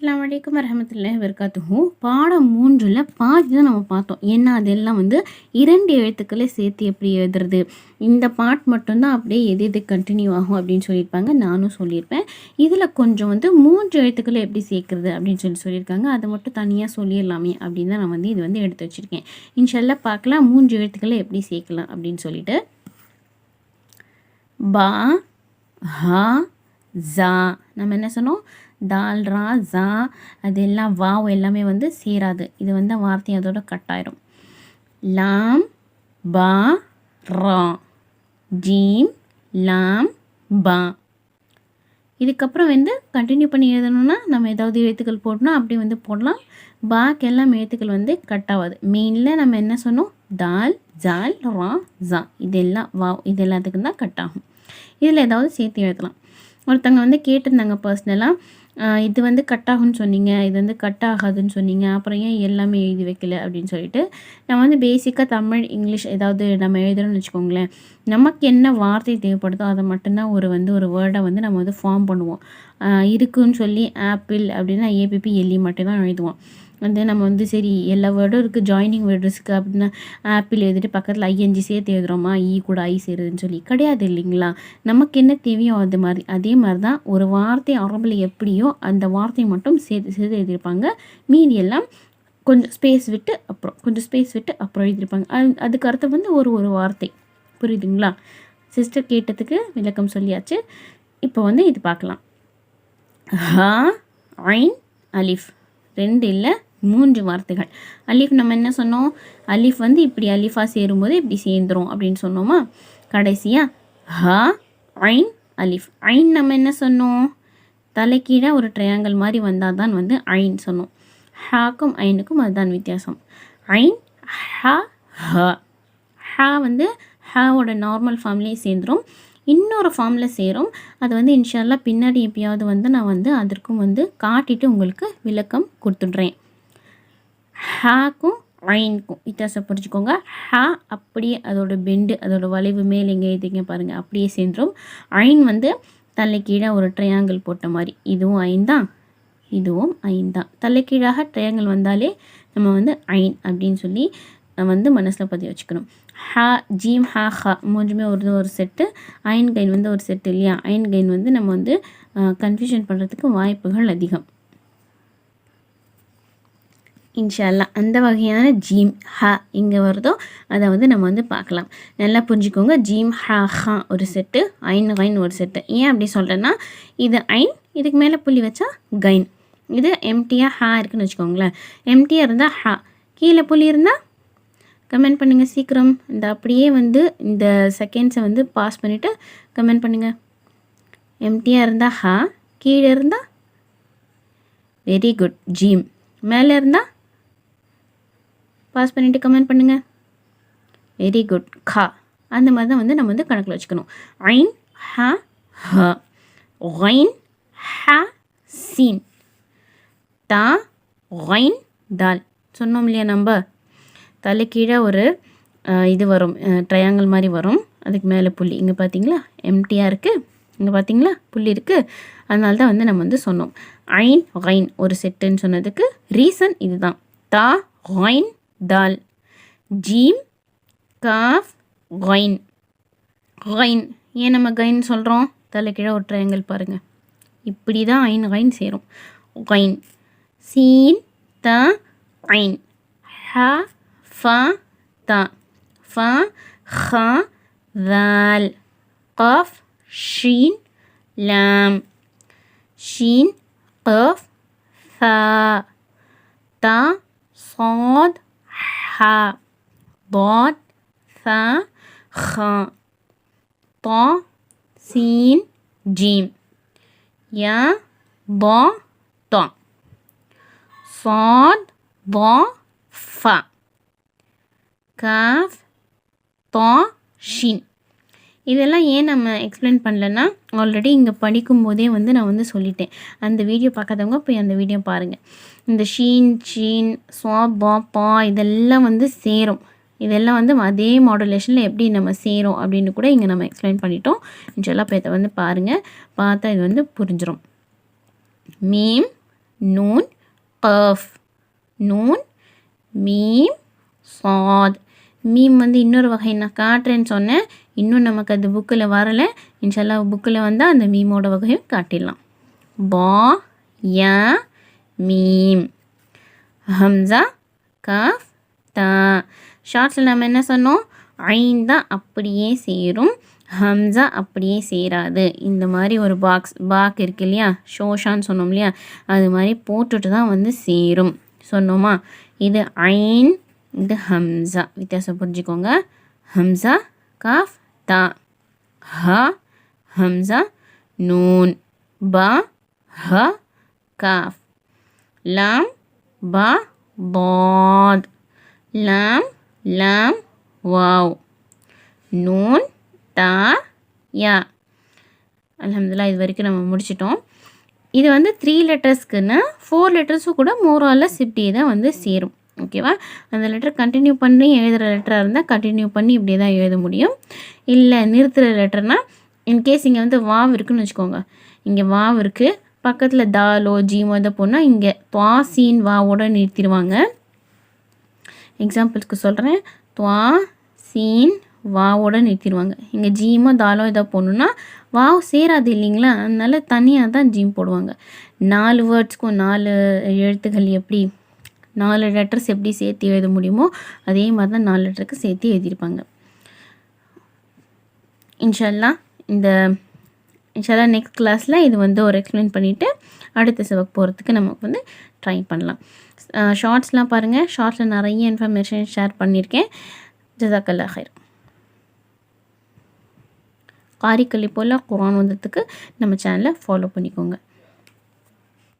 அஸ்லாம் வலைக்கம் வரமத்துல்லாஹி வர்காத்துஹும் பாடம் மூன்றில் பாதி தான் நம்ம பார்த்தோம். ஏன்னா அதெல்லாம் வந்து இரண்டு எழுத்துக்களை சேர்த்து எப்படி எழுதுறது? இந்த பாட் மட்டும்தான் அப்படியே எது எது கண்டினியூ ஆகும் அப்படின்னு சொல்லியிருப்பாங்க. நானும் சொல்லியிருப்பேன். இதில் கொஞ்சம் வந்து மூன்று எழுத்துக்களை எப்படி சேர்க்குறது அப்படின்னு சொல்லி சொல்லியிருக்காங்க. அதை மட்டும் தனியாக சொல்லிடலாமே அப்படின்னு தான் நான் வந்து இது வந்து எடுத்து வச்சுருக்கேன். இன்ஷல்லா பார்க்கலாம். மூன்று எழுத்துக்களை எப்படி சேர்க்கலாம் அப்படின்னு சொல்லிட்டு. பா ஹா ஜா. நம்ம என்ன சொன்னோம்? தால் ரா ஜா அது எல்லாம் வாவ் எல்லாமே வந்து சேராது. இது வந்து வார்த்தை அதோட கட்டாயிரும். லாம் பா ரா. ஜீம் லாம் பா. இதுக்கப்புறம் வந்து கண்டினியூ பண்ணி எழுதணும்னா நம்ம ஏதாவது எழுத்துக்கள் போடணும். அப்படி வந்து போடலாம். பாக்கு எல்லாம் எழுத்துக்கள் வந்து கட் ஆகாது. மெயினில் நம்ம என்ன சொன்னோம்? தால் ஜால் ரா ஜா. இதெல்லாம் வாவ் இது எல்லாத்துக்கும் தான் கட் ஆகும். இதில் ஏதாவது சேர்த்து எழுதலாம். ஒருத்தவங்க வந்து கேட்டிருந்தாங்க பர்சனலாக இது வந்து கட் ஆகும்னு சொன்னீங்க இது வந்து கட் ஆகாதுன்னு சொன்னீங்க அப்புறம் ஏன் எல்லாமே எழுதி வைக்கல அப்படின்னு சொல்லிட்டு நம்ம வந்து பேசிக்காக தமிழ் இங்கிலீஷ் ஏதாவது நம்ம எழுதுறோம்னு வச்சுக்கோங்களேன் நமக்கு என்ன வார்த்தை தேவைப்படுதோ அதை மட்டும்தான் ஒரு வந்து ஒரு வேர்டை வந்து நம்ம வந்து ஃபார்ம் பண்ணுவோம். இருக்குன்னு சொல்லி ஆப்பிள் அப்படின்னா ஏபிபி எல்லி மட்டும் தான் எழுதுவோம். வந்து நம்ம வந்து சரி எல்லா வேர்டும் இருக்குது ஜாயினிங் வேர்டு இருக்குது அப்படின்னா ஆப்பிள் எழுதிட்டு பக்கத்தில் ஐஎன்ஜி சேர்த்து எழுதுகிறோமா ஈ e கூட ஐ சேருதுன்னு சொல்லி. கிடையாது இல்லைங்களா? நமக்கு என்ன தேவையோ அது மாதிரி. அதே மாதிரி தான் ஒரு வார்த்தை அரபில் எப்படியோ அந்த வார்த்தையை மட்டும் சேர்த்து சேர்த்து எழுதியிருப்பாங்க. மீதி எல்லாம் கொஞ்சம் ஸ்பேஸ் விட்டு அப்புறம் கொஞ்சம் ஸ்பேஸ் விட்டு அப்புறம் எழுதியிருப்பாங்க. அது அதுக்கு அர்த்தம் வந்து ஒரு ஒரு வார்த்தை. புரியுதுங்களா? சிஸ்டர் கேட்டதுக்கு விளக்கம் சொல்லியாச்சு. இப்போ வந்து இது பார்க்கலாம். ஹா ஐன் அலிஃப். ரெண்டு இல்லை. மூன்று வார்த்தைகள். அலிஃப் நம்ம என்ன சொன்னோம்? அலிஃப் வந்து இப்படி அலிஃபா சேரும்போது இப்படி சேர்ந்துரும் அப்படின்னு சொன்னோமா? கடைசியாக ஹ ஐன் அலிஃப். ஐன் நம்ம என்ன சொன்னோம்? தலைக்கீழே ஒரு ட்ரையாங்கிள் மாதிரி வந்தால் தான் வந்து ஐன் சொன்னோம். ஹாக்கும் ஐனுக்கும் அதுதான் வித்தியாசம். ஐன் ஹ ஹ. ஹ வந்து ஹாவோட நார்மல் ஃபார்ம்லேயே சேர்ந்துடும் இன்னொரு ஃபார்மில் சேரும். அது வந்து இன்ஷால்லா பின்னாடி எப்பயாவது வந்து நான் வந்து அதற்கும் வந்து காட்டிட்டு உங்களுக்கு விளக்கம் கொடுத்துட்றேன். ஹாக்கும் ஐனுக்கும் வித்தியாசம் புரிஞ்சுக்கோங்க. ஹா அப்படியே அதோட பெண்டு அதோட வளைவு மேலே எங்கே எழுதிங்க பாருங்கள் அப்படியே சேர்ந்துடும் ஐன் வந்து தலைக்கீழாக ஒரு ட்ரையாங்கிள் போட்ட மாதிரி. இதுவும் ஐன் தான். இதுவும் ஐன் தான். தலைக்கீழாக ட்ரையாங்கிள் வந்தாலே நம்ம வந்து ஐன் அப்படின்னு சொல்லி வந்து மனசில் பதிவு வச்சுக்கணும். ஹா ஜீம் ஹா ஹா மூன்றுமே ஒரு ஒரு செட்டு. அயன் கைன் வந்து ஒரு செட்டு இல்லையா? அயன் கைன் வந்து நம்ம வந்து கன்ஃபியூஷன் பண்ணுறதுக்கு வாய்ப்புகள் அதிகம். இன்ஷால்லா அந்த வகையான ஜீம் ஹா இங்கே வருதோ அதை வந்து நம்ம வந்து பார்க்கலாம். நல்லா புரிஞ்சுக்கோங்க. ஜீம் ஹா ஹா ஒரு செட்டு ஐன் ஐன் ஒரு செட்டு ஏன் அப்படி சொல்கிறேன்னா இது ஐன் இதுக்கு மேலே புள்ளி வச்சா கைன். இது எம்டியாக ஹா இருக்குன்னு வச்சுக்கோங்களேன். எம்டியாக இருந்தால் ஹா. கீழே புள்ளி இருந்தால் கமெண்ட் பண்ணுங்கள் சீக்கிரம். இந்த அப்படியே வந்து இந்த செகண்ட்ஸை வந்து பாஸ் பண்ணிவிட்டு கமெண்ட் பண்ணுங்கள் எம்டியாக இருந்தால் ஹா கீழே இருந்தால் வெரி குட் ஜீம். மேலே இருந்தால் பாஸ் பண்ணிவிட்டு கமெண்ட் பண்ணுங்கள் வெரி குட் கா. அந்த மாதிரி தான் வந்து நம்ம வந்து கணக்கில் வச்சுக்கணும். ஐன் ஹ ஹ ஒயின் ஹ சீன் தா ஒயின் தால் சொன்னோம் இல்லையா நம்ம? தலை கீழே ஒரு இது வரும். ட்ரையாங்கிள் மாதிரி வரும். அதுக்கு மேலே புள்ளி. இங்கே பார்த்தீங்களா எம்டியாக இருக்குது இங்கே பார்த்தீங்களா புள்ளி இருக்குது அதனால தான் வந்து நம்ம வந்து சொன்னோம். ஐன் ஒயின் ஒரு செட்டுன்னு சொன்னதுக்கு ரீசன் இதுதான். தா ஒயின் தால் ஜீம் காஃப் கொயின் கொயின் ஏன் நம்ம கைன் சொல்கிறோம் தலை கீழே ஒரு ட்ரையாங்கிள் பாருங்கள் இப்படி தான் ஐன் கைன் சேரும். கொயின் சீன் த ஐன் ஹ ஃப த. ஃப ஹ வால். கஃப் ஷீன் லாம். ஷீன் கஃப் ஃப. த சாத் ح ضاد ثا خ ط سين جيم يا ض ط صاد ض ف كاف ط ஷின் இதெல்லாம் ஏன் நம்ம எக்ஸ்பிளைன் பண்ணலன்னா ஆல்ரெடி இங்கே படிக்கும்போதே வந்து நான் வந்து சொல்லிட்டேன். அந்த வீடியோ பார்க்காதவங்க போய் அந்த வீடியோ பாருங்கள் இந்த ஷீன் ஷீன் சுவா பா பா இதெல்லாம் வந்து சேரும். இதெல்லாம் வந்து அதே மாடுலேஷனில் எப்படி நம்ம சேரும் அப்படின்னு கூட இங்கே நம்ம எக்ஸ்பிளைன் பண்ணிட்டோம். இன்ஷெல்லாம் இப்போ இதை வந்து பாருங்கள் பார்த்தா இது வந்து புரிஞ்சிடும் மீம் நூன் கஃப் நூன் மீம் சாத். மீம் வந்து இன்னொரு வகைன்னா நான் காட்டுறேன்னு சொன்னேன். இன்னும் நமக்கு அது புக்கில் வரலை. இன்ஷல்லா புக்கில் வந்தால் அந்த மீமோட வகையும் காட்டிடலாம். பா யா மீம். ஹம்சா கஃப் தா. ஷார்ட்ஸில் நம்ம என்ன சொன்னோம்? ஐன் தான் அப்படியே சேரும். ஹம்சா அப்படியே சேராது. இந்த மாதிரி ஒரு பாக்ஸ் பாக் இருக்கு இல்லையா? ஷோஷான்னு சொன்னோம் இல்லையா? அது மாதிரி போட்டுட்டு தான் வந்து சேரும். சொன்னோமா? இது ஐன் இது ஹம்சா. வித்தியாசம் புரிஞ்சுக்கோங்க. ஹம்சா காஃப் தா ஹ ஹம்சா நூன் ப ஹ காஃப். லாம் ப பாத். லாம் லாம் வாவ். நூன் தா யா. அலமதுல்லா இது வரைக்கும் நம்ம முடிச்சிட்டோம். இது வந்து த்ரீ லெட்டர்ஸ்க்குன்னா ஃபோர் லெட்டர்ஸும் கூட மோரால இப்படி தான் வந்து சேரும். ஓகேவா? அந்த லெட்டர் கண்டினியூ பண்ணி எழுதுகிற லெட்டராக இருந்தால் கண்டினியூ பண்ணி இப்படி தான் எழுத முடியும். இல்லை நிறுத்துகிற லெட்டர்னால் இன்கேஸ் இங்கே வந்து வாவ் இருக்குன்னு வச்சுக்கோங்க. இங்கே வாவ் இருக்குது பக்கத்தில் தாலோ ஜீமோ இதை போனால் இங்கே துவா சீன் வாவோட நிறுத்திடுவாங்க. எக்ஸாம்பிள்ஸ்க்கு சொல்கிறேன் துவா சீன் வாவோட நிறுத்திடுவாங்க. இங்கே ஜீமோ தாலோ இதை போடணுன்னா வாவ் சேராது இல்லைங்களா? அதனால தனியாக தான் ஜீம் போடுவாங்க. நாலு வேர்ட்ஸ்க்கும் நாலு எழுத்துக்கள் எப்படி நாலு லெட்டர்ஸ் எப்படி சேர்த்து எழுத முடியுமோ அதே மாதிரி தான் நாலு லெட்டருக்கு சேர்த்து எழுதியிருப்பாங்க. இன்ஷல்லா இந்த இன்ஷால்லா நெக்ஸ்ட் கிளாஸில் இது வந்து ஒரு எக்ஸ்பிளைன் பண்ணிவிட்டு அடுத்த சிவக்கு போகிறதுக்கு நமக்கு வந்து ட்ரை பண்ணலாம். ஷார்ட்ஸ்லாம் பாருங்கள் ஷார்ட்ஸில் நிறைய இன்ஃபர்மேஷன் ஷேர் பண்ணியிருக்கேன். ஜசாக்கல்லா ஹைர். காரிக்கல்லி போல் குரான் வந்ததுக்கு நம்ம சேனலை ஃபாலோ பண்ணிக்கோங்க.